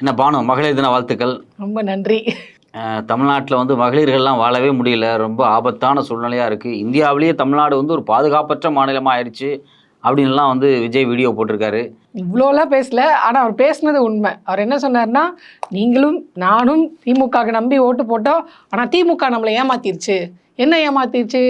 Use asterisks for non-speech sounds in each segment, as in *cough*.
என்ன பானு மகளிர் தின வாழ்த்துக்கள். ரொம்ப நன்றி. தமிழ்நாட்டில் வந்து மகளிர்கள்லாம் வாழவே முடியல. ரொம்ப ஆபத்தான சூழ்நிலையாக இருக்குது இந்தியாவிலேயே தமிழ்நாடு வந்து ஒரு பாதுகாப்பற்ற மாநிலமாக ஆயிடுச்சு அப்படின்லாம் வந்து விஜய் வீடியோ போட்டிருக்காரு. இவ்வளோலாம் பேசல. ஆனால் அவர் பேசுனது உண்மை. அவர் என்ன சொன்னார்னா நீங்களும் நானும் திமுகவுக்கு நம்பி ஓட்டு போட்டோம். ஆனால் திமுக நம்மளை ஏமாத்திருச்சு. என்ன ஏமாத்திருச்சு?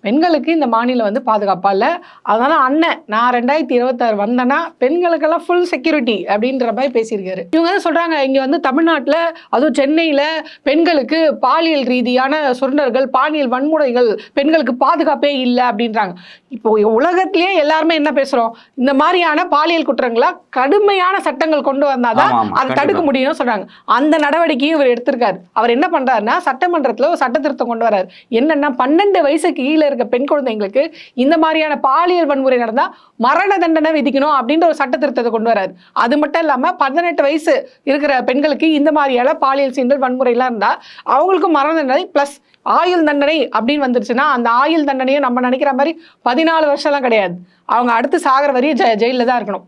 பெண்களுக்கு இந்த மாநிலம் வந்து பாதுகாப்பா இல்லை. அதனால அண்ணன் நான் ரெண்டாயிரத்தி இருபத்தாறு வந்தேன்னா பெண்களுக்கெல்லாம் ஃபுல் செக்யூரிட்டி அப்படின்ற மாதிரி பேசியிருக்காரு. இவங்க வந்து சொல்றாங்க? இங்க வந்து தமிழ்நாட்டில் அதுவும் சென்னையில் பெண்களுக்கு பாலியல் ரீதியான சுரண்டர்கள் பாலியல் வன்முறைகள் பெண்களுக்கு பாதுகாப்பே இல்லை அப்படின்றாங்க. இப்போ உலகத்திலேயே எல்லாருமே என்ன பேசுறோம்? இந்த மாதிரியான பாலியல் குற்றங்களை கடுமையான சட்டங்கள் கொண்டு வந்தாதான் ஆமா, ஆமா, அதை தடுக்க. முடியும்னு சொல்றாங்க. அந்த நடவடிக்கையும் இவர் எடுத்திருக்காரு. அவர் என்ன பண்றாருன்னா சட்டமன்றத்துல ஒரு சட்ட திருத்தம் கொண்டு வராரு என்னன்னா பன்னெண்டு வயசுக்கு கீழே இருக்க பெண் குழந்தைங்களுக்கு இந்த மாதிரியான பாலியல் வன்முறை நடந்தா மரண தண்டனை விதிக்கணும் அப்படின்ற ஒரு சட்ட திருத்தத்தை கொண்டு வராரு. அது மட்டும் இல்லாம பதினெட்டு வயசு இருக்கிற பெண்களுக்கு இந்த மாதிரியான பாலியல் சீண்டல் வன்முறை எல்லாம் அவங்களுக்கும் மரண தண்டனை ப்ளஸ் ஆயுள் தண்டனை அப்படின்னு வந்துருச்சுன்னா அந்த ஆயுள் தண்டனையை நம்ம நினைக்கிற மாதிரி பதினாலு வருஷம்லாம் கிடையாது. அவங்க அடுத்து சாகிற வரையும் ஜெ ஜெயிலில் தான் இருக்கணும்.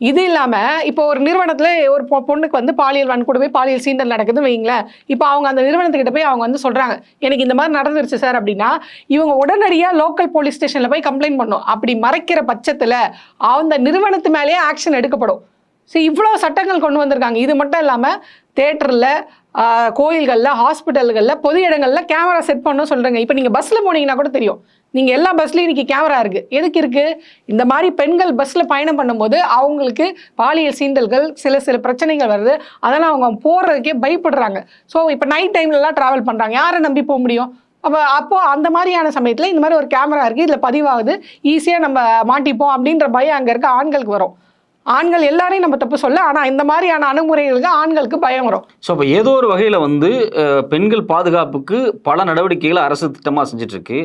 இது இல்லாமல் இப்போ ஒரு நிறுவனத்தில் ஒரு பொ- பொண்ணுக்கு வந்து பாலியல் வன்கொடுமை பாலியல் சீண்டல் நடக்குதுன்னு வைங்களேன். இப்போ அவங்க அந்த நிறுவனத்துக்கிட்ட போய் அவங்க வந்து சொல்கிறாங்க எனக்கு இந்த மாதிரி நடந்துருச்சு சார் அப்படின்னா இவங்க உடனடியாக லோக்கல் போலீஸ் ஸ்டேஷனில் போய் கம்ப்ளைண்ட் பண்ணும். அப்படி மறைக்கிற பட்சத்தில் அந்த நிறுவனத்து மேலேயே ஆக்ஷன் எடுக்கப்படும். ஸோ இவ்வளோ சட்டங்கள் கொண்டு வந்திருக்காங்க. இது மட்டும் இல்லாமல் தேட்டரில் கோயில்களில் ஹாஸ்பிட்டல்களில் பொது இடங்களில் கேமரா செட் பண்ணணும் சொல்கிறாங்க இப்போ நீங்கள் பஸ்ஸில் போனீங்கன்னா கூட தெரியும். நீங்கள் எல்லா பஸ்லையும் இன்னைக்கு கேமரா இருக்குது எதுக்கு இருக்குது இந்த மாதிரி பெண்கள் பஸ்ஸில் பயணம் பண்ணும்போது அவங்களுக்கு பாலியல் சீண்டல்கள் சில சில பிரச்சனைகள் வருது. அதெல்லாம் அவங்க போடுறதுக்கே பயப்படுறாங்க. ஸோ இப்போ நைட் டைம்லலாம் ட்ராவல் பண்ணுறாங்க யாரை நம்பி போக முடியும்? அப்போ அப்போ அந்த மாதிரியான சமயத்தில் இந்த மாதிரி ஒரு கேமரா இருக்குது இதில் பதிவாகுது. ஈஸியாக நம்ம மாட்டிப்போம் அப்படின்ற பயம் அங்கே இருக்க. ஆண்களுக்கு வரும். ஆண்கள் எல்லாரையும் நம்ம தப்பு சொல்ல ஆனால் இந்த மாதிரியான அணுகுமுறைகளுக்கு ஆண்களுக்கு பயம் வரும். ஸோ இப்போ ஏதோ ஒரு வகையில் வந்து பெண்கள் பாதுகாப்புக்கு பல நடவடிக்கைகளை அரசு திட்டமாக செஞ்சுட்டு இருக்கு.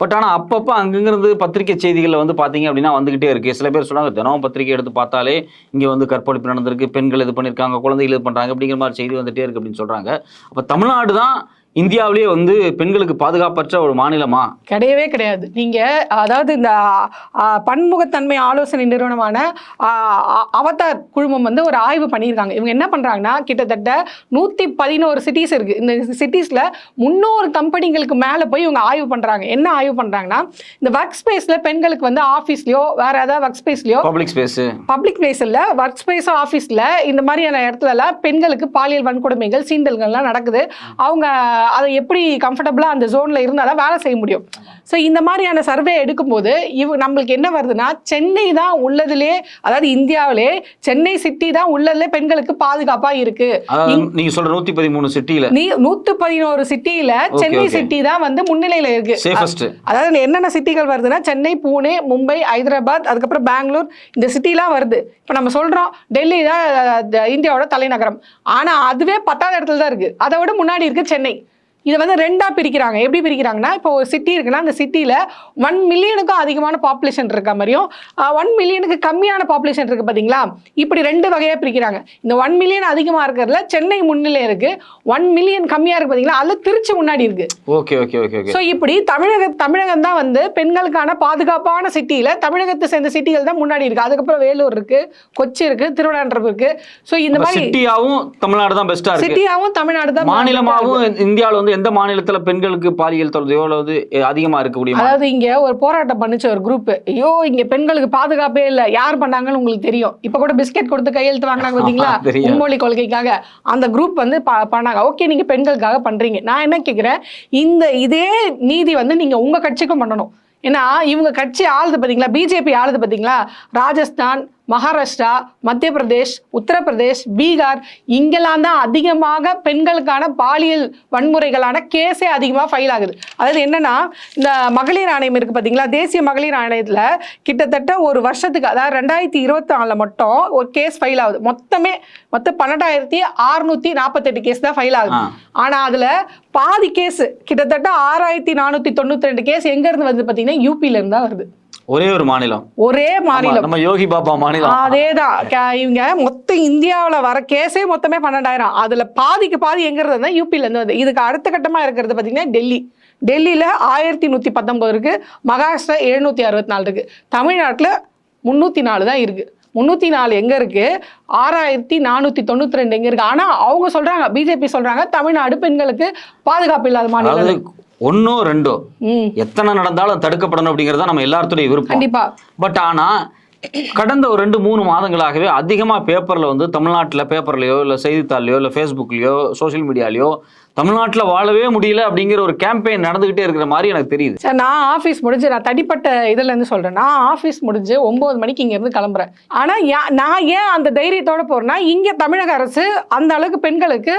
பட் ஆனால் அப்பப்போ அங்கங்கிருந்து பத்திரிகை செய்திகளில் வந்து பார்த்தீங்க அப்படின்னா வந்துகிட்டே இருக்கு. சில பேர் சொன்னாங்க தினம் பத்திரிகை எடுத்து பார்த்தாலே இங்கே வந்து கற்பழிப்பு நடந்திருக்கு பெண்கள் இது பண்ணியிருக்காங்க குழந்தைகள் இது பண்ணுறாங்க அப்படிங்கிற மாதிரி செய்தி வந்துட்டே இருக்கு அப்படின்னு சொல்கிறாங்க அப்போ தமிழ்நாடு தான் இந்தியாவிலேயே வந்து பெண்களுக்கு பாதுகாப்பற்ற ஒரு மாநிலமா? கிடையவே கிடையாது. நீங்கள் அதாவது இந்த பன்முகத்தன்மை ஆலோசனை நிறுவனமான அவதார் குழுமம் வந்து ஒரு ஆய்வு பண்ணியிருக்காங்க. இவங்க என்ன பண்ணுறாங்கன்னா கிட்டத்தட்ட நூற்றி பதினோரு சிட்டிஸ் இருக்குது இந்த சிட்டிஸில் முந்நூறு கம்பெனிகளுக்கு மேலே போய் இவங்க ஆய்வு பண்ணுறாங்க என்ன ஆய்வு பண்ணுறாங்கன்னா இந்த ஒர்க் ஸ்பேஸில் பெண்களுக்கு வந்து ஆஃபீஸ்லையோ வேறு ஏதாவது ஒர்க் ஸ்பேஸ்லையோ பப்ளிக் ஸ்பேஸு பப்ளிக் பிளேஸில் ஒர்க் ஸ்பேஸ் ஆஃபீஸில் இந்த மாதிரியான இடத்துலலாம் பெண்களுக்கு பாலியல் வன்கொடுமைகள் சீண்டல்கள்லாம் நடக்குது. அவங்க அதை எப்படி கம்ஃபர்டபுளாக அந்த ஜோனில் இருந்தால் தான் வேலை செய்ய முடியும். ஸோ இந்த மாதிரியான சர்வே எடுக்கும்போது இவ நம்மளுக்கு என்ன வருதுன்னா சென்னை தான் உள்ளதுலே அதாவது இந்தியாவிலே சென்னை சிட்டி தான் உள்ளதுலே பெண்களுக்கு பாதுகாப்பாக அதாவது நீங்க சொல்ற நூத்தி பதிமூணு சிட்டியில நீ நூற்று பதினோரு சிட்டியில் சென்னை. சிட்டி தான் வந்து முன்னிலையில் சேஃபஸ்ட் அதாவது என்னென்ன சிட்டிகள் வருதுன்னா சென்னை பூனே மும்பை ஹைதராபாத் அதுக்கப்புறம் பெங்களூர் இந்த சிட்டிலாம் வருது. இப்போ நம்ம சொல்கிறோம் டெல்லி தான் இந்தியாவோட தலைநகரம். ஆனால் அதுவே பத்தாவது இடத்துல தான் இருக்குது அதை விட முன்னாடி இருக்குது சென்னை. இதை வந்து ரெண்டாக பிரிக்கிறாங்க. எப்படி பிரிக்கிறாங்கன்னா இப்போ ஒரு சிட்டி இருக்குன்னா அந்த சிட்டியில் ஒன் மில்லியனுக்கும் அதிகமான பாப்புலேஷன் இருக்க மாதிரியும் ஒன் மில்லியனுக்கு கம்மியான பாப்புலேஷன் இருக்குது பார்த்தீங்களா இப்படி ரெண்டு வகையாக பிரிக்கிறாங்க. இந்த ஒன் மில்லியன் அதிகமாக இருக்கிறதுல சென்னை முன்னிலை இருக்குது ஒன் மில்லியன் கம்மியாக இருக்குது பார்த்தீங்களா அதில் திருச்சி முன்னாடி இருக்குது ஓகே ஓகே ஓகே ஸோ இப்படி தமிழக தமிழகம் தான் வந்து பெண்களுக்கான பாதுகாப்பான சிட்டியில தமிழகத்தை சேர்ந்த சிட்டிகள் தான் முன்னாடி இருக்கு. அதுக்கப்புறம் வேலூர் இருக்கு கொச்சி இருக்கு திருவனந்தபுரம் இருக்கு. ஸோ இந்த மாதிரி சிட்டியாவும் தமிழ்நாடு தான் பெஸ்டா இருக்கு. சிட்டியாவும் தமிழ்நாடு தான் மாநிலமாகவும் இந்தியாவில் வந்து எந்த மாநிலத்துல பெண்களுக்கு பாலியல் தொல்லையோ அல்லது அதிகமா இருக்கக்கூடிய? அதாவது இங்க ஒரு போராட்டம் பண்ணுச்ச ஒரு குரூப் ஐயோ இங்க பெண்களுக்கு பாதுகாப்பே இல்ல. யார் பண்ணாங்கன்னு உங்களுக்கு தெரியும். இப்ப கூட பிஸ்கெட் கொடுத்து கையெழுத்து வாங்கினாங்க பாத்தீங்களா? *laughs* தெரியும். மும்மொழி கொள்கைக்காக. அந்த குரூப் வந்து பண்ணாங்க. ஓகே நீங்க பெண்களுக்காக பண்றீங்க. நான் என்ன கேக்குறேன்? இந்த இதே நீதி வந்து நீங்க உங்க கட்சிக்கும் பண்ணணும். ஏன்னா இவங்க கட்சி ஆளுது பாத்தீங்களா? பிஜேபி ஆளுது பாத்தீங்களா? ராஜஸ்தான் மகாராஷ்டிரா மத்திய பிரதேஷ் உத்தரப்பிரதேஷ் பீகார் இங்கெல்லாம் தான் அதிகமாக பெண்களுக்கான பாலியல் வன்முறைகளான கேஸே அதிகமாக ஃபைல் ஆகுது. அதாவது என்னன்னா இந்த மகளிர் ஆணையம் இருக்கு பாத்தீங்களா? தேசிய மகளிர் ஆணையத்தில் கிட்டத்தட்ட ஒரு வருஷத்துக்கு அதாவது ரெண்டாயிரத்தி இருபத்தி நாலில் மட்டும் ஒரு கேஸ் ஃபைல் ஆகுது. மொத்தமே மொத்தம் பன்னெண்டாயிரத்தி அறுநூத்தி நாற்பத்தெட்டு கேஸ் தான் ஃபைல் ஆகுது. ஆ. ஆனா அதுல பாதி கேஸ் கிட்டத்தட்ட ஆறாயிரத்தி நானூத்தி தொண்ணூத்தி ரெண்டு கேஸ் எங்க இருந்து வருது பாத்தீங்கன்னா யூபில இருந்தா வருது. ஒரே ஒரு மாநிலம். ஒரே மாநிலம். நம்ம யோகி பாபா மாநிலம். அதேதான். இவங்க மொத்தம் இந்தியாவுல வர கேஸே மொத்தமே பன்னெண்டாயிரம். அதுல பாதிக்கு பாதி எங்க இருந்ததுன்னா யூபில இருந்து வருது இதுக்கு அடுத்த கட்டமா இருக்கிறது பாத்தீங்கன்னா டெல்லி. டெல்லியில ஆயிரத்தி நூத்தி பத்தொன்பது இருக்கு. மகாராஷ்டிரா எழுநூத்தி அறுபத்தி நாலு இருக்கு. தமிழ்நாட்டுல முன்னூத்தி நாலு தான் இருக்கு. முந்நூற்றி நாலு எங்கே இருக்கு? ஆறாயிரத்தி நானூற்றி தொண்ணூற்றி ரெண்டு எங்கே இருக்கு? ஆனால் அவங்க சொல்கிறாங்க பிஜேபி சொல்கிறாங்க தமிழ்நாடு பெண்களுக்கு பாதுகாப்பு இல்லாத மாநிலம் ஒன்னோ ரெண்டோ எத்தனை நடந்தாலும் தடுக்கப்படணும் அப்படிங்கிறது நம்ம எல்லாத்துடைய விருப்பம். பட் ஆனா கடந்த ஒரு ரெண்டு மூணு மாதங்களாகவே அதிகமா பேப்பர்ல வந்து தமிழ்நாட்டுல பேப்பர்லயோ இல்ல செய்தித்தாள்லயோ இல்ல ஃபேஸ்புக்லயோ சோஷியல் மீடியாலயோ தமிழ்நாட்டுல வாழவே முடியல அப்படிங்கிற ஒரு கேம்பெயின் நடந்துகிட்டே இருக்கிற மாதிரி எனக்கு தெரியுது. சார் நான் ஆஃபீஸ் முடிஞ்சு நான் தனிப்பட்ட இதுல இருந்து சொல்றேன். நான் ஆஃபீஸ் முடிஞ்சு ஒன்பது மணிக்கு இங்க இருந்து கிளம்புறேன். ஆனா நான் ஏன் அந்த தைரியத்தோட போறேன்னா இங்க தமிழக அரசு அந்த அளவுக்கு பெண்களுக்கு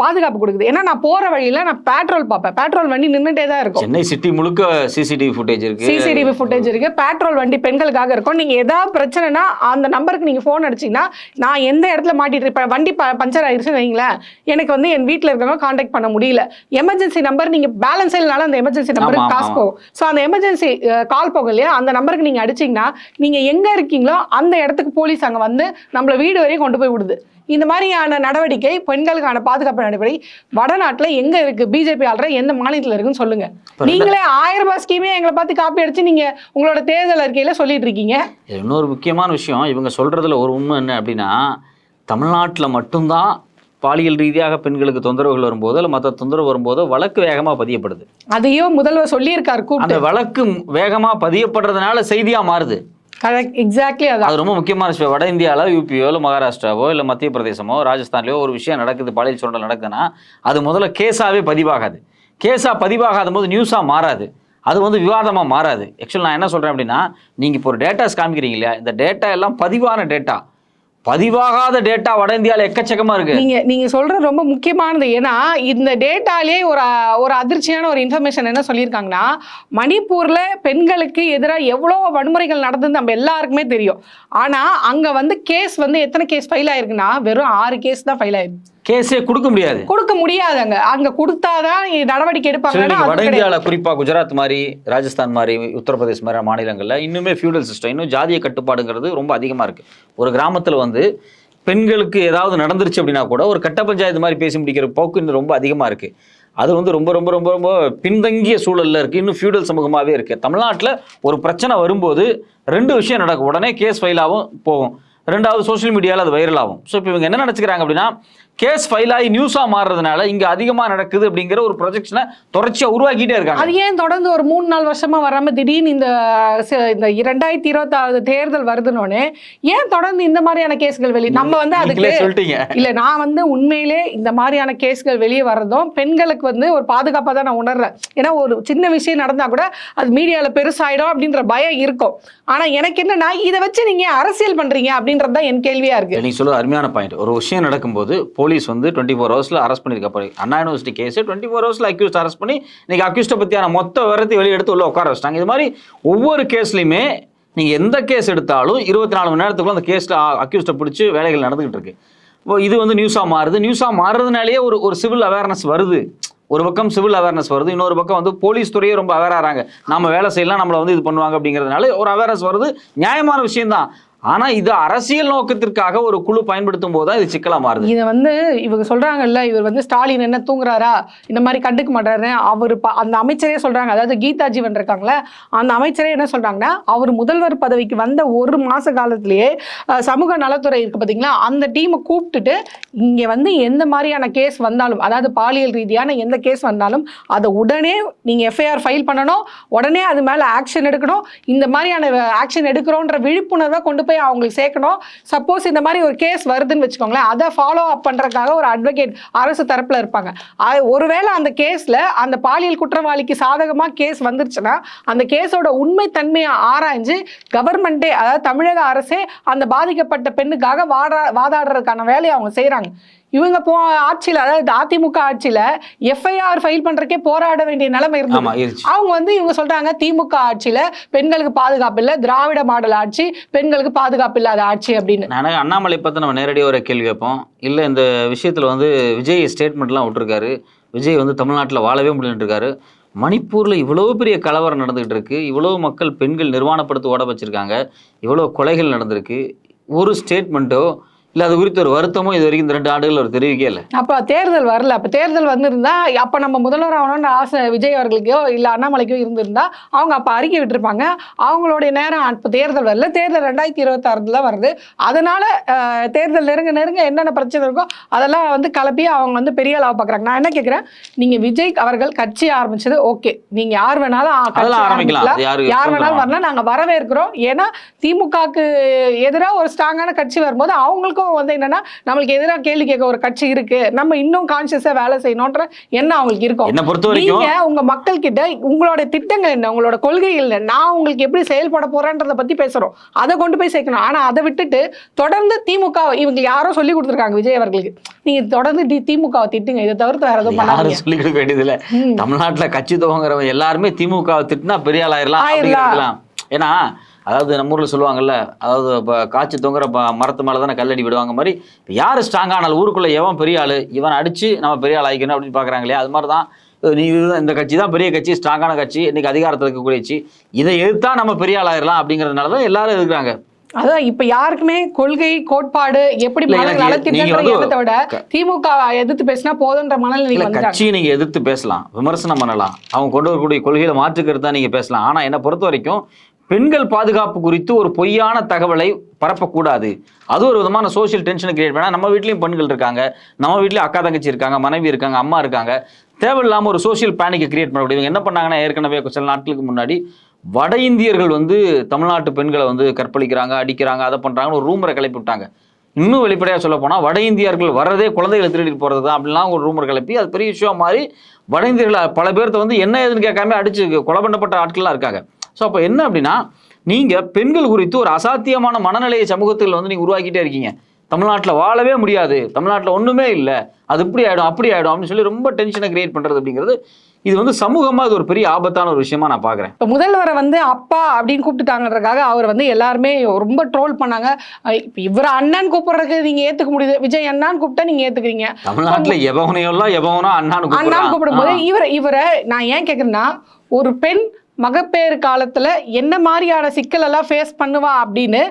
பாதுகாப்பு கொடுக்குது. ஏன்னா நான் போற வழியில நான் பெட்ரோல் பார்ப்பேன். பெட்ரோல் வண்டி நின்றுட்டே தான் இருக்கும். சென்னை சிட்டி முழுக்க சிசிடிவி ஃபுட்டேஜ் இருக்கு. சிசிடிவி ஃபுட்டேஜ் இருக்கு. பெட்ரோல் வண்டி பெண்களுக்காக இருக்கும். நீங்க ஏதாவது பிரச்சனைனா அந்த நம்பருக்கு நீங்க ஃபோன் அடிச்சீங்கன்னா நான் எந்த இடத்துல மாட்டிட்டு இருப்பேன்? வண்டி பஞ்சர் ஆயிடுச்சுன்னு வைங்களேன். எனக்கு வந்து என் வீட்டில் இருக்கவங்க காண்டாக்ட் பண்ண முடியல. எமர்ஜென்சி நம்பர் நீங்க பேலன்ஸ் இல்லைனாலும் அந்த எமர்ஜென்சி நம்பருக்கு காசு. போகும். ஸோ அந்த எமர்ஜென்சி கால் போகும் இல்லையா? அந்த நம்பருக்கு நீங்க அடிச்சீங்கன்னா நீங்க எங்க இருக்கீங்களோ அந்த இடத்துக்கு போலீஸ் அங்க வந்து நம்மள வீடு வரையும் கொண்டு போய் விடுது. இந்த மாதிரியான நடவடிக்கை பெண்களுக்கான பாதுகாப்பு நடவடிக்கை வடநாட்டுல எங்க இருக்கு? பிஜேபி ஆள்ற எந்த மாநிலத்துல இருக்குன்னு சொல்லுங்க. நீங்களே ஆயிரம் ரூபாய் ஸ்கீமே எங்களை பார்த்து காப்பி அடிச்சு நீங்க உங்களோட தேர்தல் அறிக்கையில சொல்லிட்டு இருக்கீங்க. இன்னொரு முக்கியமான விஷயம் இவங்க சொல்றதுல ஒரு உண்மை என்ன அப்படின்னா தமிழ்நாட்டில் மட்டும்தான் பாலியல் ரீதியாக பெண்களுக்கு தொந்தரவுகள் வரும்போதோ இல்லை மற்ற தொந்தரவு வரும்போதோ வழக்கு வேகமாக பதியப்படுது. அதையும் முதல்வர் சொல்லியிருக்காரு அந்த வழக்கு வேகமாக பதியப்படுறதுனால செய்தியா மாறுது. கரெக்ட் எக்ஸாக்ட்லி அது ரொம்ப முக்கியமான விஷயம். வட இந்தியாவில் யூபியோ இல்லை மகாராஷ்டிராவோ இல்லை மத்திய பிரதேசமோ ராஜஸ்தான்லையோ ஒரு விஷயம் நடக்குது பாலியல் சுரண்டல் நடக்குதுன்னா அது முதல்ல கேஸாவே பதிவாகாது. கேஸாக பதிவாகாத போது நியூஸாக மாறாது. அது வந்து விவாதமாக மாறாது. ஆக்சுவல் நான் என்ன சொல்கிறேன் அப்படின்னா நீங்கள் இப்போ ஒரு டேட்டாஸ் காமிக்கிறீங்க இல்லையா? இந்த டேட்டா எல்லாம் பதிவான டேட்டா பதிவாகாத டேட்டா வட இந்தியாவில் எக்கச்சக்கமாக இருக்கு. நீங்க நீங்க சொல்றது ரொம்ப முக்கியமானது. ஏன்னா இந்த டேட்டாலே ஒரு ஒரு அதிர்ச்சியான ஒரு இன்ஃபர்மேஷன் என்ன சொல்லியிருக்காங்கன்னா மணிப்பூர்ல பெண்களுக்கு எதிராக எவ்வளோ வன்முறைகள் நடந்தது நம்ம எல்லாருக்குமே தெரியும். ஆனா அங்க வந்து கேஸ் வந்து எத்தனை கேஸ் ஃபைல் ஆயிருக்குன்னா வெறும் ஆறு கேஸ் தான் ஃபைல் ஆயிருக்கு கேஸே கொடுக்க முடியாது. கொடுக்க முடியாதுங்க. அங்க கொடுத்தாதான் இ- நடவடிக்கை அது வட கிடையாது. இந்தியாவில் குறிப்பாக குஜராத் மாதிரி ராஜஸ்தான் மாதிரி உத்தரப்பிரதேஷ் மாதிரி மாநிலங்களில் இன்னுமே ஃபியூடல் சிஸ்டம் இன்னும் ஜாதிய கட்டுப்பாடுங்கிறது ரொம்ப அதிகமாக இருக்கு. ஒரு கிராமத்தில் வந்து பெண்களுக்கு ஏதாவது நடந்துருச்சு அப்படின்னா கூட ஒரு கட்ட பஞ்சாயத்து மாதிரி பேசி முடிக்கிற போக்கு இன்னும் ரொம்ப அதிகமாக இருக்கு. அது வந்து ரொம்ப ரொம்ப ரொம்ப ரொம்ப பின்தங்கிய சூழல்ல இருக்கு. இன்னும் ஃபியூடல் சமூகமாகவே இருக்கு. தமிழ்நாட்டில் ஒரு பிரச்சனை வரும்போது ரெண்டு விஷயம் நடக்கும். உடனே கேஸ் ஃபைல் ஆகும் போகும். ரெண்டாவது சோஷியல் மீடியாவில் அது வைரல் ஆகும். ஸோ இப்போ இவங்க என்ன நினச்சிக்கிறாங்க அப்படின்னா கேஸ் ஃபைல் ஆகி நியூஸாக மாறுறதுனால இங்கே அதிகமாக நடக்குது அப்படிங்கிற ஒரு ப்ரொஜெக்ஷனை தொடர்ச்சியாக உருவாக்கிட்டே இருக்காங்க. அது ஏன் தொடர்ந்து ஒரு மூணு நாலு வருஷமா வராம திடீர்னு இந்த இந்த இரண்டாயிரத்தி இருபத்தாறு தேர்தல் வருதுனோடனே ஏன் தொடர்ந்து இந்த மாதிரியான கேஸ்கள் வெளியே நம்ம வந்து அதுக்கு நீங்களே சொல்லிட்டீங்க. இல்ல நான் வந்து உண்மையிலே இந்த மாதிரியான கேஸ்கள் வெளியே வர்றதும் பெண்களுக்கு வந்து ஒரு பாதுகாப்பா தான் நான் உணர்றேன். ஏன்னா ஒரு சின்ன விஷயம் நடந்தா கூட அது மீடியால பெருசாயிடும் அப்படின்ற பயம் இருக்கும். ஆனா எனக்கு என்னன்னா இதை வச்சு நீங்க ஏன் அரசியல் பண்றீங்க அப்படின்றது தான் என் கேள்வியா இருக்கு. நீ சொல்ல அருமையான பாயிண்ட் ஒரு விஷயம் நடக்கும்போது போலீஸ் போலீஸ் வந்து டுவெண்ட்டி ஃபோர் ஹவர்ஸில் அரெஸ்ட் பண்ணியிருக்க Anna university case twenty four ஹவர்ஸில் அக்யூஸ்ட் அரெஸ்ட் பண்ணி இன்றைக்கி அக்யூஸ்ட்டை பற்றியான மொத்த விவரத்தை வெளியே எடுத்து உள்ள உட்கார வச்சிட்டாங்க. இது மாதிரி ஒவ்வொரு கேஸ்லையுமே நீங்கள் எந்த கேஸ் எடுத்தாலும் இருபத்தி நாலு மணி நேரத்துக்குள்ள அந்த கேஸில் அக்யூஸ்ட்டை பிடிச்சி வேலைகள் நடந்துகிட்டு இருக்கு. இப்போ இது வந்து நியூஸாக மாறுது. நியூஸாக மாறுறதுனாலேயே ஒரு ஒரு சிவில் அவேர்னஸ் வருது. ஒரு பக்கம் சிவில் அவேர்னஸ் வருது. இன்னொரு பக்கம் வந்து போலீஸ் துறையே ரொம்ப அவேர் ஆகிறாங்க. நம்ம வேலை செய்யலாம் நம்மளை வந்து இது பண்ணுவாங்க அப்படிங்கிறதுனால ஒரு அவேர்னஸ் வருது. நியாயமான விஷயம்தான். ஆனால் இது அரசியல் நோக்கத்திற்காக ஒரு குழு பயன்படுத்தும் போது இது சிக்கலாக மாறுது. இதை வந்து இவங்க சொல்றாங்கல்ல இவர் வந்து ஸ்டாலின் என்ன தூங்குறாரா இந்த மாதிரி கண்டுக்க மாட்டாரு அவர் அந்த அமைச்சரே சொல்றாங்க. அதாவது கீதா ஜீவன் இருக்காங்களே அந்த அமைச்சரே என்ன சொல்றாங்கன்னா அவர் முதல்வர் பதவிக்கு வந்த ஒரு மாச காலத்திலேயே சமூக நலத்துறை இருக்கு பாத்தீங்களா அந்த டீமை கூப்பிட்டுட்டு இங்க வந்து எந்த மாதிரியான கேஸ் வந்தாலும் அதாவது பாலியல் ரீதியான எந்த கேஸ் வந்தாலும் அதை உடனே நீங்க எஃப்ஐஆர் ஃபைல் பண்ணணும் உடனே அது மேல ஆக்ஷன் எடுக்கணும் இந்த மாதிரியான ஆக்ஷன் எடுக்கிறோன்ற விழிப்புணர்வை கொண்டு போய் அவங்களுக்கு சேர்க்கணும். சப்போஸ் இந்த மாதிரி ஒரு கேஸ் வருதுன்னு வச்சுக்கோங்களேன் அதை ஃபாலோ அப் பண்ணுறதுக்காக ஒரு அட்வொகேட் அரசு தரப்பில் இருப்பாங்க. ஒருவேளை அந்த கேஸில் அந்த பாலியல் குற்றவாளிக்கு சாதகமாக கேஸ் வந்துருச்சுன்னா அந்த கேஸோட உண்மை தன்மையை ஆராய்ஞ்சு கவர்மெண்ட்டே அதாவது தமிழக அரசே அந்த பாதிக்கப்பட்ட பெண்ணுக்காக வாடா வாதாடுறதுக்கான வேலையை அவங்க செய்கிறாங்க இவங்க போ ஆட்சியில் அதாவது அதிமுக ஆட்சியில எஃப்ஐஆர் ஃபைல் பண்றதுக்கே போராட வேண்டிய நிலைமை இருந்தது. அவங்க வந்து இவங்க சொல்றாங்க திமுக ஆட்சியில பெண்களுக்கு பாதுகாப்பு இல்ல திராவிட மாடல் ஆட்சி பெண்களுக்கு பாதுகாப்பு இல்லாத ஆட்சி அப்படின்னு. நான் அண்ணாமலை பற்றி நம்ம நேரடியாக ஒரு கேள்வி கேட்போம். இல்லை இந்த விஷயத்தில் வந்து விஜய் ஸ்டேட்மெண்ட்லாம் விட்டுருக்காரு. விஜய் வந்து தமிழ்நாட்டில் வாழவே முடியலன்னு இருக்காரு மணிப்பூரில் இவ்வளோ பெரிய கலவரம் நடந்துகிட்டு இருக்கு. இவ்வளோ மக்கள் பெண்கள் நிர்வாணப்படுத்தி ஓட வச்சிருக்காங்க. இவ்வளோ கொலைகள் நடந்திருக்கு. ஒரு ஸ்டேட்மெண்ட்டோ இல்ல அது குறித்து ஒரு வருத்தமும் இது வரைக்கும் இந்த ரெண்டு ஆண்டுகள் ஒரு தெரிவிக்கவே இல்லை. அப்ப தேர்தல் வரல. அப்ப தேர்தல் வந்திருந்தா அப்ப நம்ம முதல்வர் ஆகணும்னு ஆசை விஜய் அவர்களுக்கோ இல்ல அண்ணாமலைக்கோ இருந்திருந்தா அவங்க அப்ப அறிக்கை விட்டிருப்பாங்க. அவங்களுடைய நேரம் அப்ப தேர்தல் வரல. தேர்தல் ரெண்டாயிரத்தி இருபத்தாறுல வருது. அதனால தேர்தல் நெருங்க நெருங்க என்னென்ன பிரச்சனை இருக்கோ அதெல்லாம் வந்து கலப்பி அவங்க வந்து பெரிய அளவு பாக்குறாங்க. நான் என்ன கேக்குறேன்? நீங்க விஜய் அவர்கள் கட்சி ஆரம்பிச்சது ஓகே. நீங்க யார் வேணாலும் ஆரம்பிக்கலாம். யாரு வேணாலும். வரலாம். நாங்க வரவேற்கிறோம். ஏன்னா திமுகக்கு எதிராக ஒரு ஸ்ட்ராங்கான கட்சி வரும்போது அவங்களுக்கும் வந்து என்னன்னா நம்மளுக்கு எதிராக கேள்வி கேட்க ஒரு கட்சி இருக்கு. நம்ம இன்னும் கான்சியஸா வேலை செய்யணும்ன்ற எண்ணம் அவங்களுக்கு இருக்கும். என்ன பொறுத்த வரைக்கும்? நீங்க உங்க மக்கள் கிட்ட உங்களோட திட்டங்கள் என்ன? உங்களோட கொள்கைகள் என்ன? நான் உங்களுக்கு எப்படி செயல்பட போறேன்றத பத்தி பேசுறோம். அதை கொண்டு போய் சேர்க்கணும். ஆனா அதை விட்டுட்டு தொடர்ந்து திமுக இவங்க யாரோ சொல்லி கொடுத்துருக்காங்க விஜய் அவர்களுக்கு. நீங்க தொடர்ந்து தி- திமுகவை திட்டுங்க. இதை தவிர்த்து வேற எதுவும் யாரும் சொல்லிக் கொடுக்க வேண்டியது இல்ல. தமிழ்நாட்டுல கட்சி துவங்குறவங்க எல்லாருமே திமுக திட்டினா பெரிய ஆள் ஆயிரலாம் ஏன்னா அதாவது நம்ம ஊர்ல சொல்லுவாங்கல்ல அதாவது இப்போ காய்ச்சி தொங்குற மரத்து மேல தானே கல்லடி விடுவாங்க மாதிரி இப்ப யாரு ஸ்ட்ராங் ஆனால் ஊருக்குள்ள எவன் பெரிய ஆளு இவன் அடிச்சு நம்ம பெரிய ஆள் ஆகிக்கணும் அப்படின்னு பாக்குறாங்க இல்லையா? அது மாதிரி தான் நீ இதுதான் இந்த கட்சி தான் பெரிய கட்சி ஸ்ட்ராங்கான கட்சி இன்னைக்கு அதிகாரத்தில் இருக்கக்கூடிய கட்சி. இதை எதிர்த்தா நம்ம பெரிய ஆள் ஆயிரலாம் அப்படிங்கிறதுனால தான் எல்லாரும் எதிர்க்கிறாங்க. அதான் இப்ப யாருக்குமே கொள்கை கோட்பாடு எப்படி எண்ணத்தை விட திமுக எதிர்த்து பேசினா போதுன்ற மனநிலை கட்சியை நீங்க எதிர்த்து பேசலாம் விமர்சனம் பண்ணலாம். அவங்க கொண்டு வரக்கூடிய கொள்கையில மாற்று கருத்தா நீங்க பேசலாம். ஆனா என்னை பொறுத்த வரைக்கும் பெண்கள் பாதுகாப்பு குறித்து ஒரு பொய்யான தகவலை பரப்பக்கூடாது. அது ஒரு விதமான சோஷியல் டென்ஷனை கிரியேட் பண்ணால் நம்ம வீட்லேயும் பெண்கள் இருக்காங்க நம்ம வீட்லேயும் அக்கா தங்கச்சி இருக்காங்க மனைவி இருக்காங்க அம்மா இருக்காங்க. தேவையில்லாமல் ஒரு சோஷியல் பேனிக்கை கிரியேட் பண்ண முடியும். என்ன பண்ணாங்கன்னா ஏற்கனவே சில நாட்களுக்கு முன்னாடி வட இந்தியர்கள் வந்து தமிழ்நாட்டு பெண்களை வந்து கற்பழிக்கிறாங்க அடிக்கிறாங்க அதை பண்ணுறாங்கன்னு ஒரு ரூமரை கிளப்பி விட்டாங்க. இன்னும் வெளிப்படையாக சொல்ல போனால் வட இந்தியர்கள் வர்றதே குழந்தைகளை திருடிட்டு போகிறது தான் அப்படிலாம் ஒரு ரூமர் கிளப்பி அது பெரிய விஷயம் மாதிரி வட இந்தியர்கள் பல பேர்த்த வந்து என்ன ஏதுன்னு கேட்காம அடிச்சு கொலை பண்ணப்பட்ட ஆட்கள்லாம் இருக்காங்க. ஸோ அப்போ என்ன அப்படின்னா நீங்கள் பெண்கள் குறித்து ஒரு அசாத்தியமான மனநிலையை சமூகத்தில் வந்து நீங்கள் உருவாக்கிட்டே இருக்கீங்க. தமிழ்நாட்டில் வாழவே முடியாது. தமிழ்நாட்டில் ஒன்றுமே இல்லை. அது இப்படி ஆகிடும் அப்படி ஆகிடும் அப்படின்னு சொல்லி ரொம்ப டென்ஷனை கிரியேட் பண்ணுறது அப்படிங்கிறது இது வந்து சமூகமாக இது ஒரு பெரிய ஆபத்தான ஒரு விஷயமா நான் பார்க்குறேன் இப்ப முதல்வரை வந்து அப்பா அப்படின்னு கூப்பிட்டுட்டாங்கன்றதுக்காக அவர் வந்து எல்லாருமே ரொம்ப ட்ரோல் பண்ணாங்க. இப்ப இவர் அண்ணன் கூப்பிடுறதுக்கு நீங்க ஏத்துக்க முடியுது. விஜய் அண்ணான்னு கூப்பிட்டா நீங்க ஏத்துக்கிறீங்க. தமிழ்நாட்டில் எவனையெல்லாம் எவனோ அண்ணான்னு அண்ணான்னு கூப்பிடும்போது. இவர் இவரை நான் ஏன் கேக்குறேன்னா ஒரு பெண் மகப்பேறு காலத்தில் என்ன மாதிரியான சிக்கலெல்லாம் ஃபேஸ் பண்ணுவா அப்படின்னு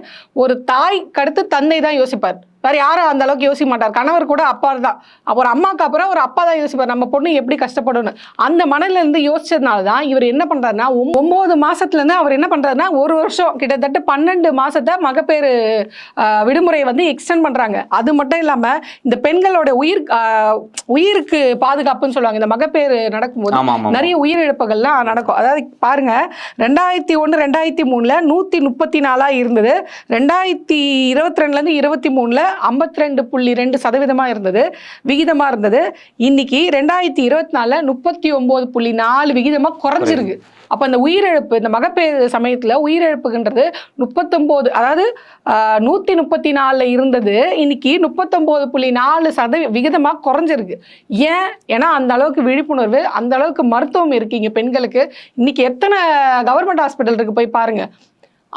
ஒரு தாய் அடுத்து தந்தை தான் யோசிப்பார். வேற யாரும் அந்த அளவுக்கு யோசிக்க மாட்டார். கணவர் கூட அப்பா தான். அப்ப ஒரு அம்மாக்கு அப்புறம் ஒரு அப்பா தான் யோசிப்பார். நம்ம பொண்ணு எப்படி கஷ்டப்படணும் அந்த மனநில இருந்து யோசிச்சதுனால தான் இவர் என்ன பண்றாருன்னா ஒம்- ஒன்பது மாசத்துல இருந்து அவர் என்ன பண்றாருன்னா ஒரு வருஷம் கிட்டத்தட்ட பன்னெண்டு மாசத்தை மகப்பேறு ஆஹ், விடுமுறை வந்து எக்ஸ்டெண்ட் பண்றாங்க. அது மட்டும் இல்லாம இந்த பெண்களோட உயிர் உயிருக்கு பாதுகாப்புன்னு சொல்லுவாங்க. இந்த மகப்பேறு நடக்கும்போது நிறைய உயிரிழப்புகள்லாம் நடக்கும். அதாவது பாருங்க ரெண்டாயிரத்தி ஒன்று ரெண்டாயிரத்தி மூணுல நூத்தி முப்பத்தி நாலா இருந்தது. ரெண்டாயிரத்தி இருபத்தி ரெண்டுல இருந்து இருபத்தி மூணுல ஐம்பத்தி ரெண்டு புள்ளி ரெண்டு சதவீதமா இருந்தது விகிதமா இருந்தது. இன்னைக்கு ரெண்டாயிரத்தி இருபத்தி நாலுல முப்பத்தி ஒன்பது புள்ளி நாலு விகிதமா குறைஞ்சிருக்கு. அப்ப அந்த உயிரிழப்பு இந்த மகப்பேறு சமயத்துல உயிரிழப்புகின்றது முப்பத்தொம்போது அதாவது நூத்தி முப்பத்தி நாலுல இருந்தது. இன்னைக்கு முப்பத்தொம்போது புள்ளி நாலு சதவீ விகிதமா குறைஞ்சிருக்கு. ஏன்? ஏன்னா அந்த அளவுக்கு விழிப்புணர்வு அந்த அளவுக்கு மருத்துவம் இருக்கு இங்க பெண்களுக்கு. இன்னைக்கு எத்தனை கவர்மெண்ட் ஹாஸ்பிட்டல் இருக்கு போய் பாருங்க.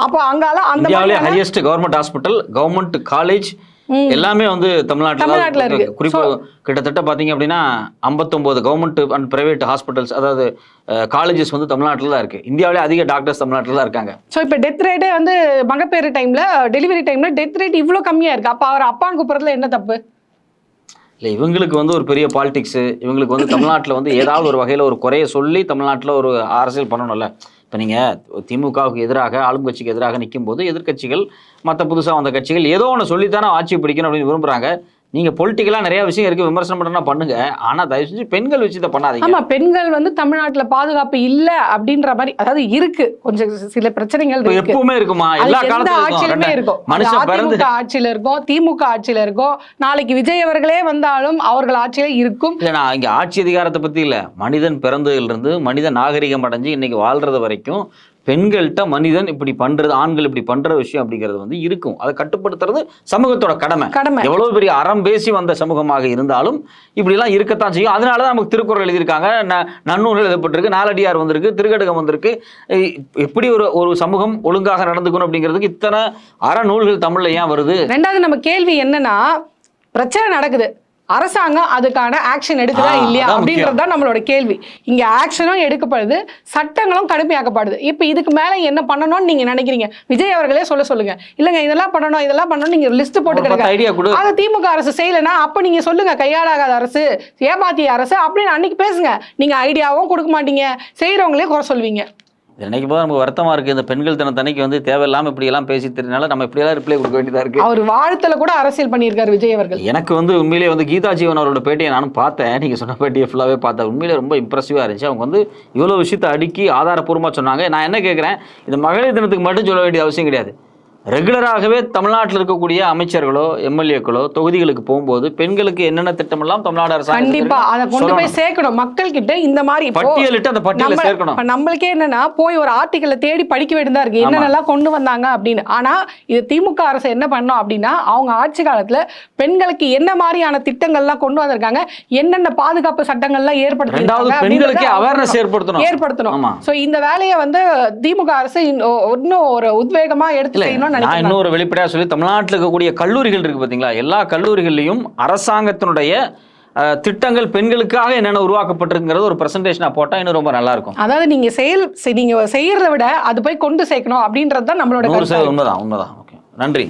அப்போ அங்கால அந்த highest government hospital government college. எல்லாமே வந்து தமிழ்நாட்டில் இருக்கு. குறிப்பா கிட்டத்தட்ட பாத்தீங்க அப்படின்னா 59 கவர்மெண்ட் அண்ட் பிரைவேட் ஹாஸ்பிட்டல்ஸ் அதாவது காலேஜஸ் வந்து தமிழ்நாட்டில் தான் இருக்கு. இந்தியாவிலே அதிக டாக்டர்ஸ் தமிழ்நாட்டில் தான் இருக்காங்க. ஸோ இப்போ டெத் ரேட்டே வந்து மகப்பேறு டைம்ல டெலிவரி டைம்ல டெத் ரேட் இவ்வளோ கம்மியா இருக்கு. அப்போ அவர் அப்பான்னு கூப்பிடுறதுல என்ன தப்பு? இல்லை இவங்களுக்கு வந்து ஒரு பெரிய பாலிடிக்ஸ் இவங்களுக்கு வந்து தமிழ்நாட்டில் வந்து ஏதாவது ஒரு வகையில் ஒரு குறைய சொல்லி தமிழ்நாட்டில் ஒரு அரசியல் பண்ணணும்ல. இப்போ நீங்கள் திமுகவுக்கு எதிராக ஆளும் கட்சிக்கு எதிராக நிற்கும் போது எதிர்க்கட்சிகள் மற்ற புதுசாக வந்த கட்சிகள் ஏதோ ஒன்று சொல்லித்தானே ஆட்சி பிடிக்கணும் அப்படின்னு விரும்புகிறாங்க நீங்கள் பொலிட்டிக்கலாக நிறைய விஷயம் இருக்குது விமர்சனம் பண்ணா பண்ணுங்க. ஆனால் தயவு செஞ்சு பெண்கள் விஷயத்தை பண்ணாதீங்க. ஆமா பெண்கள் வந்து தமிழ்நாட்டுல பாதுகாப்பு இல்ல அப்படின்ற மாதிரி அதாவது இருக்கு. கொஞ்சம் சில பிரச்சனைகள் எப்பவுமே இருக்குமா? எல்லா எந்த காலத்திலும் ஆட்சியிலுமே இருக்கும். மனுஷன் அதிமுக ஆட்சியில இருக்கும் திமுக ஆட்சியில இருக்கும் நாளைக்கு விஜய் அவர்களே வந்தாலும் அவர்கள் ஆட்சியில இருக்கும். இல்லை நான் இங்கே ஆட்சி அதிகாரத்தை பற்றி இல்லை. மனிதன் பிறந்ததிலிருந்து மனித நாகரிகம் அடைஞ்சு இன்னைக்கு வாழ்றது வரைக்கும் பெண்கள்கிட்ட மனிதன் இப்படி பண்றது ஆண்கள் இப்படி பண்ற விஷயம் அப்படிங்கிறது வந்து இருக்கும். அதை கட்டுப்படுத்துறது சமூகத்தோட கடமை. கடமை. எவ்வளவு பெரிய அறம் பேசி வந்த சமூகமாக இருந்தாலும் இப்படிலாம் இருக்கத்தான் செய்யும். அதனால தான் நமக்கு திருக்குறள் எழுதியிருக்காங்க. நன்னூல்கள் எழுதப்பட்டிருக்கு நாலடியார் வந்திருக்கு திருக்கடகம் வந்திருக்கு. எப்படி ஒரு ஒரு சமூகம் ஒழுங்காக நடந்துக்கணும் அப்படிங்கிறதுக்கு இத்தனை அறநூல்கள் தமிழ்ல ஏன் வருது? ரெண்டாவது நம்ம கேள்வி என்னன்னா பிரச்சனை நடக்குது. அரசாங்கம் அதுக்கான ஆக்ஷன் எடுக்குதா இல்லையா அப்படின்றது தான் நம்மளோட கேள்வி. இங்க ஆக்ஷனும் எடுக்கப்படுது சட்டங்களும் கடுமையாக்கப்படுது. இப்போ இதுக்கு மேல என்ன பண்ணணும்னு நீங்க நினைக்கிறீங்க? விஜய் அவர்களே சொல்ல சொல்லுங்க. இல்லங்க இதெல்லாம் பண்ணணும் இதெல்லாம் பண்ணணும் நீங்க லிஸ்ட் போட்டுக்கிறீங்க. அதை திமுக அரசு செய்யலைன்னா அப்ப நீங்க சொல்லுங்க கையாளாகாத அரசு ஏமாத்திய அரசு அப்படின்னு அன்னைக்கு பேசுங்க. நீங்க ஐடியாவும் கொடுக்க மாட்டீங்க. செய்யறவங்களே குறை சொல்வீங்க. நினைக்கும் போது நமக்கு வருத்தமா இருக்கு. இந்த பெண்கள் தினத்தன்னைக்கு வந்து தேவையில்லாம இப்படி எல்லாம் பேசி தெரிஞ்சனால நம்ம இப்படியெல்லாம் ரிப்ளை கொடுக்க வேண்டியதா இருக்கு. அவர் வாழ்த்துல கூட அரசியல் பண்ணியிருக்காரு விஜய் அவர்கள். எனக்கு வந்து உண்மையிலேயே வந்து கீதா ஜீவன் அவரோட பேட்டியை நானும் பார்த்தேன். நீங்க சொன்ன பேட்டியை ஃபுல்லாவே பார்த்தேன். உண்மையிலே ரொம்ப இம்ப்ரெசிவா இருந்துச்சு. அவங்க வந்து இவ்வளவு விஷயத்தை அடுக்கி ஆதாரப்பூர்வமா சொன்னாங்க. நான் என்ன கேட்குறேன் இந்த மகளிர் தினத்துக்கு மட்டும் சொல்ல வேண்டிய அவசியம் கிடையாது. ரெகுலராகவே தமிழ்நாட்டில் இருக்கக்கூடிய அமைச்சர்களோ எம்எல்ஏக்களோ தொகுதிகளுக்கு போகும்போது பெண்களுக்கு என்னென்ன திட்டமெல்லாம் தமிழ்நாடு அரசாங்கம் கண்டிப்பா. அதை கொண்டு போய். சேர்க்கணும். மக்கள் கிட்ட இந்த மாதிரி பட்டியலிட்டு அந்த பட்டியலை சேர்க்கணும். நம்மளுக்கே என்னன்னா போய் ஒரு ஆர்டிக்கலை தேடி படிக்க வேண்டியதா இருக்கு. என்னென்னலாம் கொண்டு வந்தாங்க அப்படின்னு. ஆனா இது திமுக அரசு என்ன பண்ணோம் அப்படின்னா அவங்க ஆட்சி காலத்துல பெண்களுக்கு என்ன மாதிரியான திட்டங்கள்லாம் கொண்டு வந்திருக்காங்க என்னென்ன பாதுகாப்பு சட்டங்கள்லாம் ஏற்படுத்தி பெண்களுக்கே அவேர்னஸ் ஏற்படுத்தணும். ஏற்படுத்தணும். சோ இந்த வேலையை வந்து திமுக அரசு இன்னும் ஒரு உத்வேகமா எடுத்து நான் இன்னொரு வெளிப்படையா சொல்லி தமிழ்நாட்டில் இருக்கக்கூடிய கல்லூரிகள் இருக்கு பாத்தீங்களா? எல்லா கல்லூரிகள்லையும் அரசாங்கத்தினுடைய திட்டங்கள் பெண்களுக்காக என்னென்ன உருவாக்கப்பட்டிருக்கிறது ஒரு பிரசன்டேஷனா போட்டா இன்னும் ரொம்ப நல்லா இருக்கும் அதாவது நீங்க செயல் நீங்க செய்யறதை விட அது போய் கொண்டு சேர்க்கணும் அப்படின்றது தான் நம்மளோட. உண்மைதான் உண்மைதான். ஓகே. நன்றி.